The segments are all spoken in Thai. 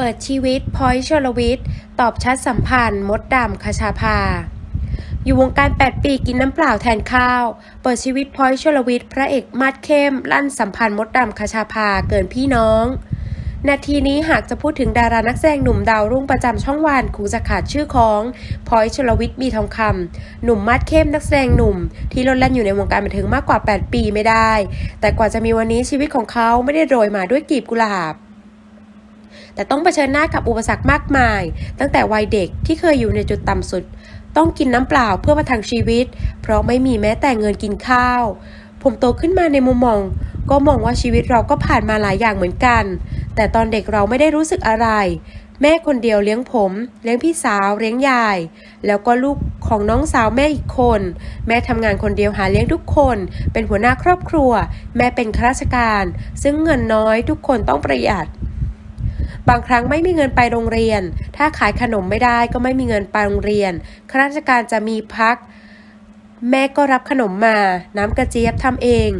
เปิดชีวิตพอยชลวิทย์ตอบชัดสัมพันธ์ มดดำคชาภา อยู่วงการ 8 ปีกินน้ำเปล่าแทนข้าว เปิดชีวิตพอยชลวิทย์พระเอกมาดเข้ม ลั่นสัมพันธ์ มดดำคชาภาเกินพี่น้อง นาทีนี้หากจะพูดถึงดารานักแสดงหนุ่มดาวรุ่งประจำช่องวันคงจะขาดชื่อของพอยชลวิทย์มีทองคำหนุ่มมาดเข้มนักแสดงหนุ่ม ที่ล้นแล่นอยู่ในวงการบันเทิงมากกว่า 8 ปีไม่ได้ แต่กว่าจะมีวันนี้ชีวิตของเขาไม่ได้โรยมาด้วยกลีบกุหลาบ แต่ต้องเผชิญหน้ากับอุปสรรคมากมาย ตั้งแต่วัยเด็กที่เคยอยู่ในจุดต่ำสุด ต้องกินน้ำเปล่าเพื่อประทังชีวิต เพราะไม่มีแม้แต่เงินกินข้าว ผมโตขึ้นมาในมุมมอง ก็มองว่าชีวิตเราก็ผ่านมาหลายอย่างเหมือนกัน แต่ตอนเด็กเราไม่ได้รู้สึกอะไร แม่คนเดียวเลี้ยงผม เลี้ยงพี่สาวเลี้ยงยาย แล้วก็ลูกของน้องสาวแม่อีกคน แม่ทำงานคนเดียวหาเลี้ยงทุกคน เป็นหัวหน้าครอบครัว แม่เป็นข้าราชการ ซึ่งเงินน้อยทุกคนต้องประหยัด บางครั้งไม่มีเงินไปโรงเรียน ถ้าขายขนมไม่ได้ก็ไม่มีเงินไปโรงเรียน ข้าราชการจะมีพัก แม่ก็รับขนมมา น้ำกระเจี๊ยบทำเอง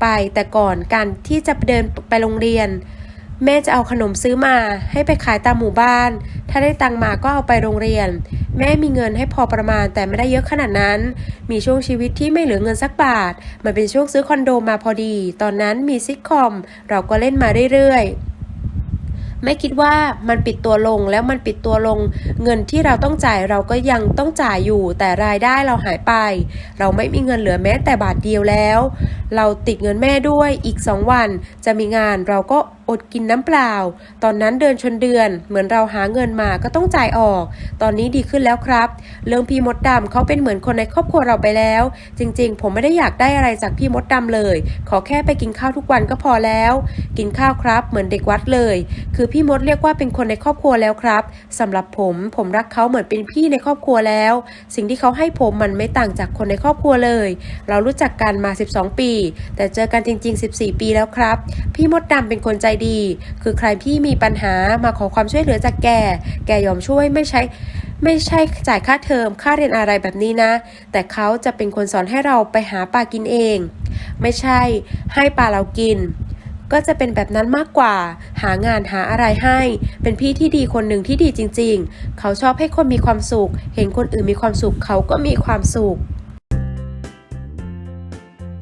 ไปแต่ก่อนการที่จะเดินไปโรงเรียน แม่จะเอาขนมซื้อมา ให้ไปขายตามหมู่บ้าน ถ้าได้ตังมาก็เอาไปโรงเรียน แม่มีเงินให้พอประมาณแต่ไม่ได้เยอะขนาดนั้น มีช่วงชีวิตที่ไม่เหลือเงินสักบาท มันเป็นช่วงซื้อคอนโดมาพอดี ตอนนั้นมีซิทคอม เราก็เล่นมาเรื่อยๆ ไม่คิดว่ามันปิดตัวลงแล้วมันปิดตัวลง เงินที่เราต้องจ่ายเราก็ยังต้องจ่ายอยู่ แต่รายได้เราหายไป เราไม่มีเงินเหลือแม้แต่บาทเดียวแล้ว เราติดเงินแม่ด้วยอีกสองวัน จะมีงานเราก็ อดกินน้ำเปล่า ตอนนั้นเดือนชนเดือน เหมือนเราหาเงินมาก็ต้องจ่ายออก ตอนนี้ดีขึ้นแล้วครับ เรื่องพี่มดดำเขาเป็นเหมือนคนในครอบครัวเราไปแล้ว จริง ๆ ผมไม่ได้อยากได้อะไรจากพี่มดดำเลย ขอแค่ไปกินข้าวทุกวันก็พอแล้ว กินข้าวครับ เหมือนเด็กวัดเลย คือพี่มดเรียกว่าเป็นคนในครอบครัวแล้วครับสำหรับผม ผมรักเขาเหมือนเป็นพี่ในครอบครัวแล้ว สิ่งที่เขาให้ผมมันไม่ต่างจากคนในครอบครัวเลย เรารู้จักกันมา 12 ปี แต่เจอกันจริง ๆ 14 ปีแล้วครับ พี่มดดำเป็นคนใจดี คือใครพี่มีปัญหามาขอความช่วยเหลือจากแก แกยอมช่วยไม่ใช่ไม่ใช่จ่ายค่าเทอมค่าเรียนอะไรแบบนี้นะ แต่เขาจะเป็นคนสอนให้เราไปหาปลากินเอง ไม่ใช่ให้ปลาเรากิน ก็จะเป็นแบบนั้นมากกว่า หางานหาอะไรให้ เป็นพี่ที่ดีคนหนึ่งที่ดีจริง ๆ เขาชอบให้คนมีความสุข เห็นคนอื่นมีความสุขเขาก็มีความสุข